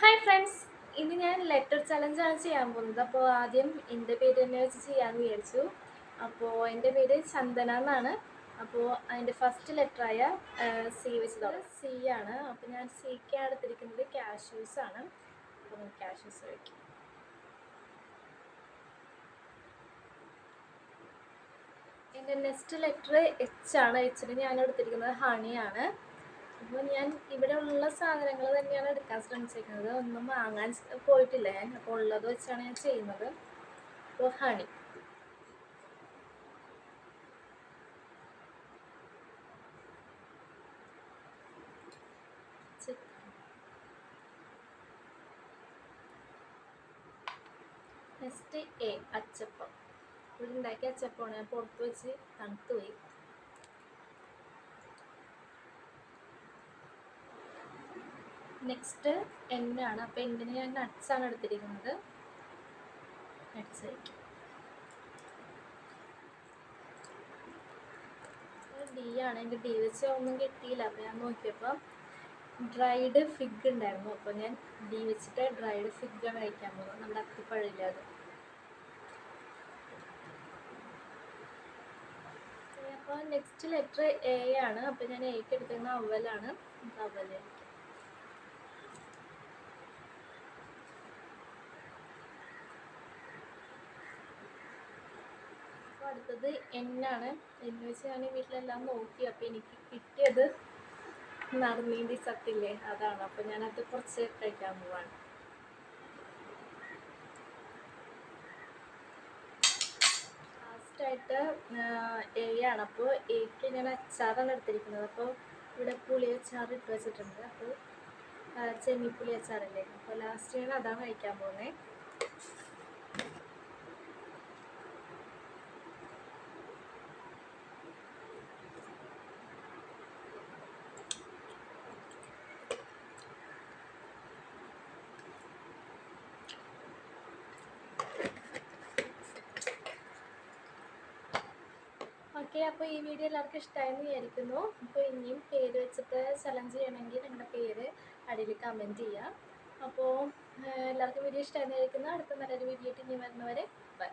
Hi friends ഇന്ന് ഞാൻ letter ചലഞ്ചാണ് ചെയ്യാൻ പോകുന്നത്. അപ്പോൾ ആദ്യം എന്റെ പേര് തന്നെ വെച്ച് ചെയ്യാമെന്ന് വിചാരിച്ചു. അപ്പോൾ എന്റെ പേര് ചന്ദന എന്നാണ്. അപ്പോൾ അതിന്റെ ഫസ്റ്റ് ലെറ്ററായ സി വെച്ചത് സി ആണ്. അപ്പോൾ ഞാൻ സിക്ക് എടുത്തിരിക്കുന്നത് കാഷ്യൂസ് ആണ്. അപ്പോൾ കാഷ്യൂസ് വയ്ക്കും എന്റെ നെക്സ്റ്റ് ലെറ്റർ എച്ച് ആണ്. എച്ചിന് ഞാൻ എടുത്തിരിക്കുന്നത് ഹണിയാണ് അപ്പോൾ ഞാൻ ഇവിടെ ഉള്ള സാധനങ്ങൾ തന്നെയാണ് എടുക്കാൻ ശ്രമിച്ചിരിക്കുന്നത് ഒന്നും വാങ്ങാൻ പോയിട്ടില്ല ഞാൻ. അപ്പോൾ ഉള്ളത് വെച്ചാണ് ഞാൻ ചെയ്യുന്നത്. അപ്പോൾ ഹണി നെക്സ്റ്റ് എ അച്ചപ്പം. ഇവിടെ ഉണ്ടാക്കിയ അച്ചപ്പമാണ്. ഞാൻ പുറത്ത് വെച്ച് തണുത്ത് നെക്സ്റ്റ് എണ്ണാണ് അപ്പോൾ എണ്ണിന് ഞാൻ നട്ട്സ് ആണ് എടുത്തിരിക്കുന്നത്? ഡി ആണ്. എനിക്ക് ഡി വെച്ച് ഒന്നും കിട്ടിയില്ല. അപ്പോൾ ഞാൻ നോക്കിയപ്പോൾ ഡ്രൈഡ് ഫിഗ് ഉണ്ടായിരുന്നു. അപ്പോൾ ഞാൻ ഡി വെച്ചിട്ട് ഡ്രൈഡ് ഫിഗ് ആണ് കഴിക്കാൻ പോകുന്നത്. നമ്മുടെ അത്തിപ്പഴമില്ല അത്? അപ്പോൾ നെക്സ്റ്റ് ലെറ്റർ എ ആണ്. അപ്പോൾ ഞാൻ എക്ക് എടുക്കുന്ന അവലാണ്. നമുക്ക് അടുത്തത് എന്നാണ്. എന്ന് വെച്ച് ഞാൻ വീട്ടിലെല്ലാം നോക്കി. അപ്പം എനിക്ക് കിട്ടിയത് നറുനീന്തി സത്തില്ലേ? അതാണ്. അപ്പം ഞാനത് കുറച്ച് കഴിക്കാൻ പോവാണ്. ലാസ്റ്റായിട്ട് എ ആണ് അപ്പോൾ എക്ക് ഞാൻ അച്ചാറാണ് എടുത്തിരിക്കുന്നത്. അപ്പോൾ ഇവിടെ പുളി അച്ചാർ ഇട്ട് വെച്ചിട്ടുണ്ട്. അപ്പോൾ ചെമ്മിപ്പുളി അച്ചാറില്ലേ? അപ്പോൾ ലാസ്റ്റ് ഞാൻ അതാണ് കഴിക്കാൻ പോകുന്നത് ഓക്കെ അപ്പോൾ ഈ വീഡിയോ എല്ലാവർക്കും ഇഷ്ടമായെന്ന് വിചാരിക്കുന്നു. അപ്പോൾ ഇനിയും പേര് വെച്ചിട്ട് ചലഞ്ച് ചെയ്യണമെങ്കിൽ നിങ്ങളുടെ പേര് അടിയിൽ കമന്റ് ചെയ്യാം. അപ്പോൾ എല്ലാവർക്കും വീഡിയോ ഇഷ്ടമായെന്ന് വിചാരിക്കുന്നു. അടുത്ത നല്ലൊരു വീഡിയോ ആയിട്ട് ഇനി വരുന്നവരെ ബൈ